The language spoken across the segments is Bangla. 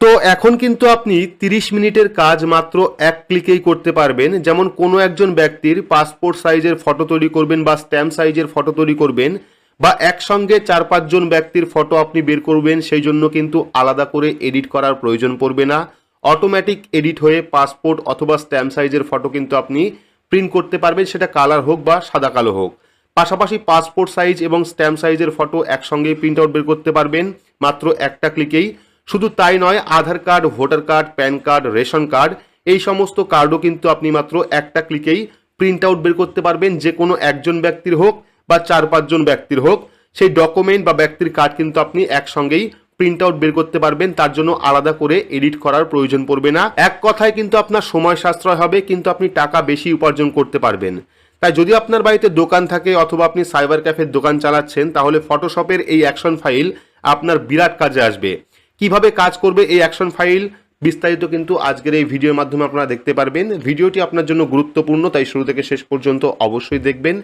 তো এখন কিন্তু আপনি 30 মিনিটের কাজ মাত্র এক ক্লিকেই করতে পারবেন। যেমন কোনো একজন ব্যক্তির পাসপোর্ট সাইজের ফটো তৈরি করবেন বা স্ট্যাম্প সাইজের ফটো তৈরি করবেন বা একসঙ্গে চার পাঁচজন ব্যক্তির ফটো আপনি বের করবেন, সেই জন্য কিন্তু আলাদা করে এডিট করার প্রয়োজন পড়বে না। অটোমেটিক এডিট হয়ে পাসপোর্ট অথবা স্ট্যাম্প সাইজের ফটো কিন্তু আপনি প্রিন্ট করতে পারবেন, সেটা কালার হোক বা সাদা কালো হোক। পাশাপাশি পাসপোর্ট সাইজ এবং স্ট্যাম্প সাইজের ফটো একসঙ্গে প্রিন্ট আউট বের করতে পারবেন। মাত্র একটা ক্লিকেই শুধু তাই নয়, Aadhaar card, voter card, PAN card, ration card, এই সমস্ত কার্ডও কিন্তু আপনি মাত্র একটা ক্লিকেই প্রিন্ট আউট বের করতে পারবেন। যে কোনো একজন ব্যক্তির হোক বা চার পাঁচজন ব্যক্তির হোক, সেই ডকুমেন্ট বা ব্যক্তির কার্ড কিন্তু আপনি একসঙ্গেই প্রিন্ট আউট বের করতে পারবেন। তার জন্য আলাদা করে এডিট করার প্রয়োজন পড়বে না। এক কথায় কিন্তু আপনার সময় সাশ্রয় হবে, কিন্তু আপনি টাকা বেশি উপার্জন করতে পারবেন। তাই যদি আপনার বাড়িতে দোকান থাকে অথবা আপনি সাইবার ক্যাফের দোকান চালাচ্ছেন, তাহলে ফটোশপের এই অ্যাকশন ফাইল আপনার বিরাট কাজে আসবে। কীভাবে কাজ করবে এই অ্যাকশন ফাইল বিস্তারিত কিন্তু আজকের এই ভিডিওর মাধ্যমে আপনারা দেখতে পারবেন। ভিডিওটি আপনার জন্য গুরুত্বপূর্ণ, তাই শুরু থেকে শেষ পর্যন্ত অবশ্যই দেখবেন।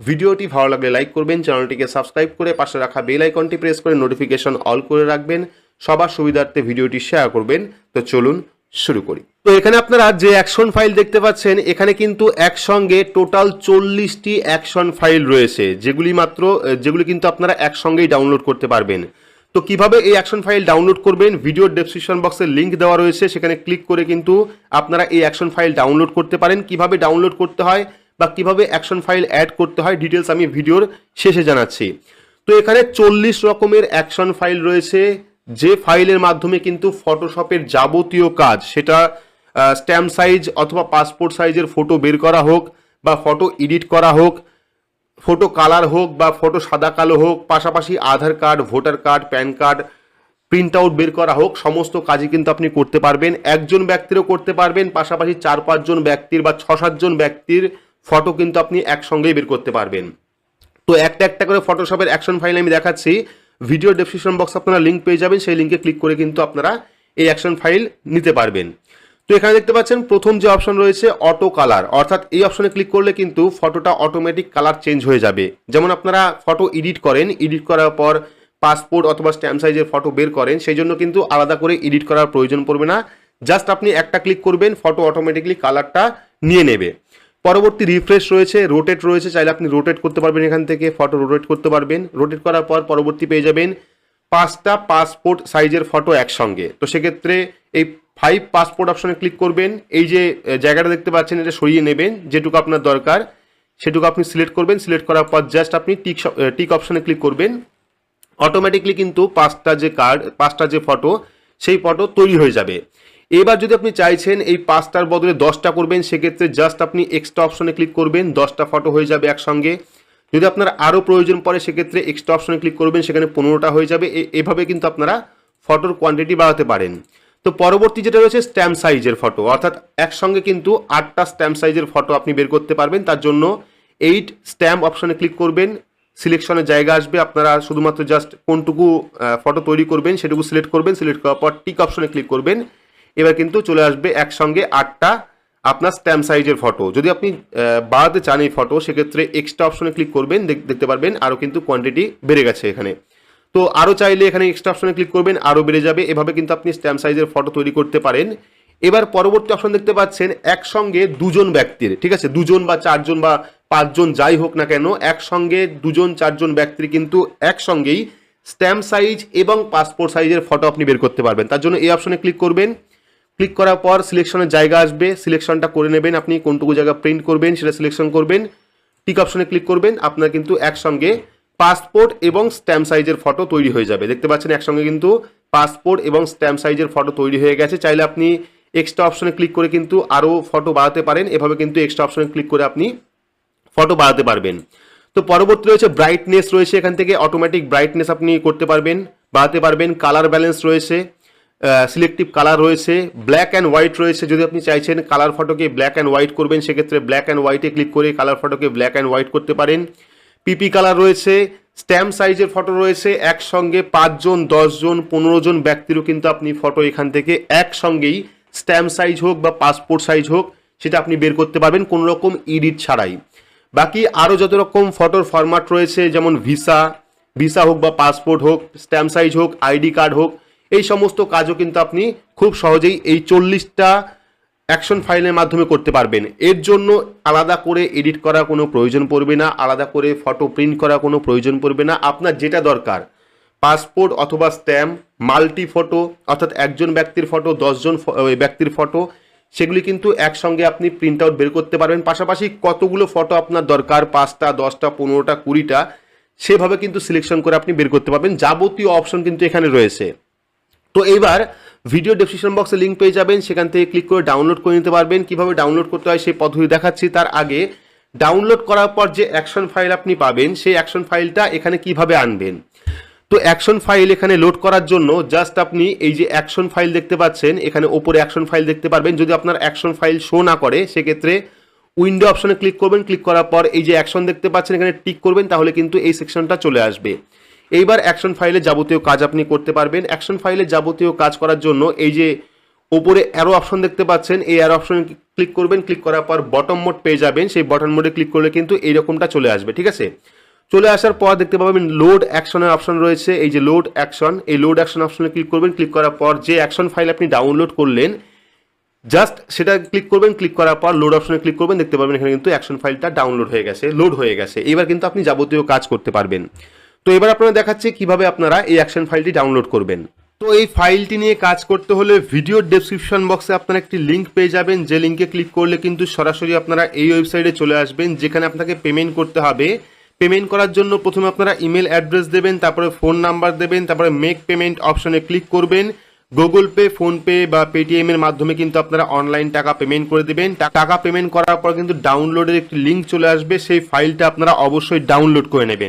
ভিডিওটি ভালো লাগলে লাইক করবেন চ্যানেলটিকে সাবস্ক্রাইব করে পাশে রাখা বেল আইকনটি প্রেস করে নোটিফিকেশন অল করে রাখবেন। সবার সুবিধার্থে ভিডিওটি শেয়ার করবেন। তো চলুন শুরু করি। তো এখানে আপনারা যে অ্যাকশন ফাইল দেখতে পাচ্ছেন, এখানে কিন্তু একসঙ্গে টোটাল চল্লিশটি অ্যাকশন ফাইল রয়েছে, যেগুলি মাত্র, যেগুলি কিন্তু আপনারা একসঙ্গেই ডাউনলোড করতে পারবেন। তো কীভাবে এই অ্যাকশন ফাইল ডাউনলোড করবেন? ভিডিওর ডেসক্রিপশন বক্সে লিংক দেওয়া রয়েছে, সেখানে ক্লিক করে কিন্তু আপনারা এই অ্যাকশন ফাইল ডাউনলোড করতে পারেন। কীভাবে ডাউনলোড করতে হয় বা কীভাবে অ্যাকশন ফাইল অ্যাড করতে হয় ডিটেলস আমি ভিডিওর শেষে জানাচ্ছি। তো এখানে চল্লিশ রকমের অ্যাকশন ফাইল রয়েছে, যে ফাইলের মাধ্যমে কিন্তু ফটোশপের যাবতীয় কাজ, সেটা স্ট্যাম্প সাইজ অথবা পাসপোর্ট সাইজের ফটো বের করা হোক বা ফটো এডিট করা হোক ফটো কালার হোক বা ফটো সাদা কালো হোক, পাশাপাশি Aadhaar card voter card PAN card print out বের করা হোক, সমস্ত কাজই কিন্তু আপনি করতে পারবেন। একজন ব্যক্তিরও করতে পারবেন, পাশাপাশি চার পাঁচজন ব্যক্তির বা ছ সাতজন ব্যক্তির ফটো কিন্তু আপনি একসঙ্গেই বের করতে পারবেন। তো একটা একটা করে ফটোশপের অ্যাকশন ফাইল আমি দেখাচ্ছি। ভিডিও ডেসক্রিপশন বক্স আপনারা লিঙ্ক পেয়ে যাবেন, সেই লিঙ্কে ক্লিক করে কিন্তু আপনারা এই অ্যাকশন ফাইল নিতে পারবেন। তো এখানে দেখতে পাচ্ছেন প্রথম যে অপশন রয়েছে অটো কালার অর্থাৎ এই অপশনে ক্লিক করলে কিন্তু ফটোটা অটোমেটিক কালার চেঞ্জ হয়ে যাবে। যেমন আপনারা ফটো এডিট করেন এডিট করার পর পাসপোর্ট অথবা স্ট্যাম্প সাইজের ফটো বের করেন, সেই জন্য কিন্তু আলাদা করে এডিট করার প্রয়োজন পড়বে না। জাস্ট আপনি একটা ক্লিক করবেন ফটো অটোমেটিকলি কালারটা নিয়ে নেবে। পরবর্তী রিফ্রেশ রয়েছে রোটেট রয়েছে, চাইলে আপনি রোটেট করতে পারবেন এখান থেকে ফটো রোটেট করতে পারবেন। রোটেট করার পর পরবর্তী পেয়ে যাবেন পাঁচটা পাসপোর্ট সাইজের ফটো একসঙ্গে। তো সেক্ষেত্রে এই ফাইভ পাসপোর্ট অপশনে ক্লিক করবেন। এই যে জায়গাটা দেখতে পাচ্ছেন, এটা সরিয়ে নেবেন। যেটুকু আপনার দরকার, সেটুকু আপনি সিলেক্ট করবেন। সিলেক্ট করার পর জাস্ট আপনি টিক টিক অপশনে ক্লিক করবেন। অটোমেটিকলি কিন্তু পাঁচটা যে কার্ড পাঁচটা যে ফটো সেই ফটো তৈরি হয়ে যাবে। এবার যদি আপনি চাইছেন এই পাঁচটার বদলে দশটা করবেন, সেক্ষেত্রে জাস্ট আপনি এক্সট্রা অপশনে ক্লিক করবেন। দশটা ফটো হয়ে যাবে একসঙ্গে। যদি আপনার আরও প্রয়োজন পড়ে, সেক্ষেত্রে এক্সট্রা অপশনে ক্লিক করবেন। সেখানে পনেরোটা হয়ে যাবে। এভাবে কিন্তু আপনারা ফটোর কোয়ান্টিটি বাড়াতে পারেন। তো পরবর্তী যেটা রয়েছে স্ট্যাম্প সাইজের ফটো অর্থাৎ একসঙ্গে কিন্তু আটটা স্ট্যাম্প সাইজের ফটো আপনি বের করতে পারবেন। তার জন্য এইট স্ট্যাম্প অপশনে ক্লিক করবেন। সিলেকশনের জায়গা আসবে। আপনারা শুধুমাত্র জাস্ট কোনটুকু ফটো তৈরি করবেন সেটুকু সিলেক্ট করবেন। সিলেক্ট করার পর টিক অপশনে ক্লিক করবেন। এবার কিন্তু চলে আসবে একসঙ্গে আটটা আপনার স্ট্যাম্প সাইজের ফটো যদি আপনি বাড়াতে চান এই ফটো সেক্ষেত্রে এক্সট্রা অপশনে ক্লিক করবেন। দেখ- দেখতে পারবেন আরও কিন্তু কোয়ান্টিটি বেড়ে গেছে এখানে। তো আরও চাইলে এখানে এক্সট্রা অপশনে ক্লিক করবেন আরও বেড়ে যাবে। এভাবে কিন্তু আপনি স্ট্যাম্প সাইজের ফটো তৈরি করতে পারেন। এবার পরবর্তী অপশন দেখতে পাচ্ছেন, একসঙ্গে দুজন ব্যক্তির, ঠিক আছে? দুজন বা চারজন বা পাঁচজন যাই হোক না কেন, একসঙ্গে দুজন, চারজন ব্যক্তির কিন্তু একসঙ্গেই স্ট্যাম্প সাইজ এবং পাসপোর্ট সাইজের ফটো আপনি বের করতে পারবেন। তার জন্য এই অপশনে ক্লিক করবেন। ক্লিক করার পর সিলেকশনের জায়গা আসবে। সিলেকশনটা করে নেবেন আপনি, কোনটুকু জায়গা প্রিন্ট করবেন সেটা সিলেকশন করবেন। টিক অপশনে ক্লিক করবেন, আপনার কিন্তু একসঙ্গে পাসপোর্ট এবং স্ট্যাম্প সাইজের ফটো তৈরি হয়ে যাবে। দেখতে পাচ্ছেন একসঙ্গে কিন্তু পাসপোর্ট এবং স্ট্যাম্প সাইজের ফটো তৈরি হয়ে গেছে। চাইলে আপনি এক্সট্রা অপশনে ক্লিক করে কিন্তু আরও ফটো বাড়াতে পারেন। এভাবে কিন্তু এক্সট্রা অপশনে ক্লিক করে আপনি ফটো বাড়াতে পারবেন। তো পরবর্তী রয়েছে ব্রাইটনেস রয়েছে। এখান থেকে অটোমেটিক ব্রাইটনেস আপনি করতে পারবেন, বাড়াতে পারবেন। কালার ব্যালেন্স রয়েছে সিলেক্টিভ কালার রয়েছে ব্ল্যাক অ্যান্ড হোয়াইট রয়েছে। যদি আপনি চাইছেন কালার ফটোকে ব্ল্যাক অ্যান্ড হোয়াইট করবেন, সেক্ষেত্রে ব্ল্যাক অ্যান্ড হোয়াইটে ক্লিক করে কালার ফটোকে ব্ল্যাক অ্যান্ড হোয়াইট করতে পারেন। পিপি কালার রয়েছে স্ট্যাম্প সাইজের ফটো রয়েছে, একসঙ্গে পাঁচজন, দশজন পনেরো জন ব্যক্তিরও কিন্তু আপনি ফটো এখান থেকে, একসঙ্গেই স্ট্যাম্প সাইজ হোক বা পাসপোর্ট সাইজ হোক, সেটা আপনি বের করতে পারবেন কোনো রকম ইডিট ছাড়াই। বাকি আরও যত রকম ফটোর ফরম্যাট রয়েছে, যেমন ভিসা ভিসা হোক বা পাসপোর্ট হোক স্ট্যাম্প সাইজ হোক আইডি কার্ড হোক, এই সমস্ত কাজও কিন্তু আপনি খুব সহজেই এই চল্লিশটা অ্যাকশন ফাইলের মাধ্যমে করতে পারবেন। এর জন্য আলাদা করে এডিট করার কোনো প্রয়োজন পড়বে না, আলাদা করে ফটো প্রিন্ট করার কোনো প্রয়োজন পড়বে না। আপনার যেটা দরকার পাসপোর্ট অথবা স্ট্যাম্প মাল্টি ফটো অর্থাৎ একজন ব্যক্তির ফটো দশজন ব্যক্তির ফটো সেগুলি কিন্তু একসঙ্গে আপনি প্রিন্ট আউট বের করতে পারবেন। পাশাপাশি কতগুলো ফটো আপনার দরকার, পাঁচটা, দশটা, পনেরোটা, কুড়িটা, সেভাবে কিন্তু সিলেকশন করে আপনি বের করতে পারবেন। যাবতীয় অপশন কিন্তু এখানে রয়েছে। তো এইবার ভিডিও ডেসক্রিপশন বক্সে লিঙ্ক পেয়ে যাবেন, সেখান থেকে ক্লিক করে ডাউনলোড করে নিতে পারবেন। কীভাবে ডাউনলোড করতে হয় সেই পদ্ধতি দেখাচ্ছি। তার আগে ডাউনলোড করার পর যে অ্যাকশন ফাইল আপনি পাবেন, সেই অ্যাকশন ফাইলটা এখানে কীভাবে আনবেন? তো অ্যাকশন ফাইল এখানে লোড করার জন্য জাস্ট আপনি এই যে অ্যাকশন ফাইল দেখতে পাচ্ছেন, এখানে ওপরে অ্যাকশন ফাইল দেখতে পারবেন। যদি আপনার অ্যাকশন ফাইল শো না করে, সেক্ষেত্রে উইন্ডো অপশনে ক্লিক করবেন। ক্লিক করার পর এই যে অ্যাকশন দেখতে পাচ্ছেন, এখানে টিক করবেন, তাহলে কিন্তু এই সেকশনটা চলে আসবে। এইবার অ্যাকশন ফাইলে যাবতীয় কাজ আপনি করতে পারবেন। অ্যাকশন ফাইলে যাবতীয় কাজ করার জন্য এই যে ওপরে অ্যারো অপশন দেখতে পাচ্ছেন, এই অ্যারো অপশনে ক্লিক করবেন। ক্লিক করার পর বটম মোড পেয়ে যাবেন। সেই বটম মোডে ক্লিক করলে কিন্তু এইরকমটা চলে আসবে, ঠিক আছে? চলে আসার পর দেখতে পাবেন লোড অ্যাকশনের অপশন রয়েছে। এই যে লোড অ্যাকশন এই লোড অ্যাকশন অপশনে ক্লিক করবেন। ক্লিক করার পর যে অ্যাকশন ফাইল আপনি ডাউনলোড করলেন জাস্ট সেটা ক্লিক করবেন। ক্লিক করার পর লোড অপশনে ক্লিক করবেন। দেখতে পাবেন এখানে কিন্তু অ্যাকশন ফাইলটা ডাউনলোড হয়ে গেছে লোড হয়ে গেছে। এবার কিন্তু আপনি যাবতীয় কাজ করতে পারবেন। তো এবার আপনারা দেখাচ্ছে কীভাবে আপনারা এই অ্যাকশন ফাইলটি ডাউনলোড করবেন। তো এই ফাইলটি নিয়ে কাজ করতে হলে ভিডিও ডেসক্রিপশন বক্সে আপনারা একটি লিঙ্ক পেয়ে যাবেন, যে লিঙ্কে ক্লিক করলে কিন্তু সরাসরি আপনারা এই ওয়েবসাইটে চলে আসবেন, যেখানে আপনাকে পেমেন্ট করতে হবে। পেমেন্ট করার জন্য প্রথমে আপনারা ইমেল অ্যাড্রেস দেবেন, তারপরে ফোন নাম্বার দেবেন, তারপরে মেক পেমেন্ট অপশনে ক্লিক করবেন। গুগল পে ফোনপে বা পেটিএম এর মাধ্যমে কিন্তু আপনারা অনলাইন টাকা পেমেন্ট করে দেবেন। টাকা পেমেন্ট করার পর কিন্তু ডাউনলোডের একটি লিঙ্ক চলে আসবে, সেই ফাইলটা আপনারা অবশ্যই ডাউনলোড করে নেবেন।